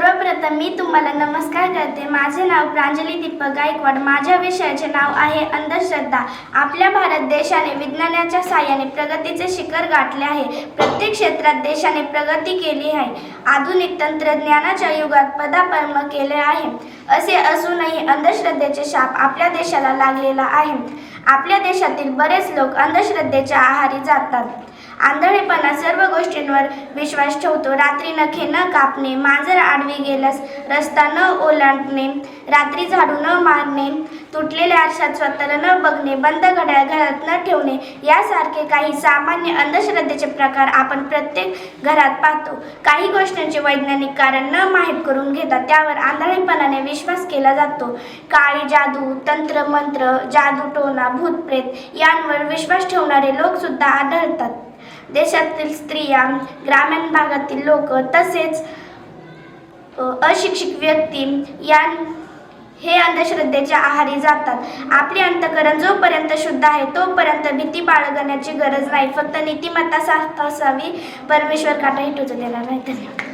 सर्वप्रथम मी तुम्हाला नमस्कार करते. माझे नाव प्रांजली दीपक गायकवाड. माझ्या विषयाचे नाव आहे अंधश्रद्धा. आपल्या भारत देशाने विज्ञानाच्या सहाय्याने प्रगतीचे शिखर गाठले आहे. प्रत्येक क्षेत्रात देशाने प्रगती केली आहे. आधुनिक तंत्रज्ञानाच्या युगात पदापर्म केले आहे. असे असूनही अंधश्रद्धेचे शाप आपल्या देशाला लागलेला आहे. आपल्या देशातील बरेच लोक अंधश्रद्धेच्या आहारी जातात. आंधळेपणा सर्व गोष्टींवर विश्वास ठेवतो. रात्री नखे न कापणे मांजर आडवी गेल्यास रस्ता न ओलांडणे रात्री झाडू न मारणे तुटलेल्या आरशात स्वतःला न बघणे बंद घड्याळ घरात न ठेवणे यासारखे काही सामान्य अंधश्रद्धेचे प्रकार आपण प्रत्येक घरात पाहतो. काही गोष्टींचे वैज्ञानिक कारण न माहीत करून घेतात त्यावर आंधळेपणाने विश्वास केला जातो. काळी जादू तंत्र मंत्र जादू टोना भूतप्रेत यांवर विश्वास ठेवणारे लोक सुद्धा आढळतात. देशातील स्त्रिया ग्रामीण भागातील लोक तसेच अशिक्षित व्यक्ती या हे अंधश्रद्धेच्या आहारी जातात. आपले अंतकरण जोपर्यंत शुद्ध आहे तोपर्यंत भीती बाळगण्याची गरज नाही. फक्त नीतिमत्ता साथ असावी. परमेश्वर काटा हे देणार नाही. धन्यवाद.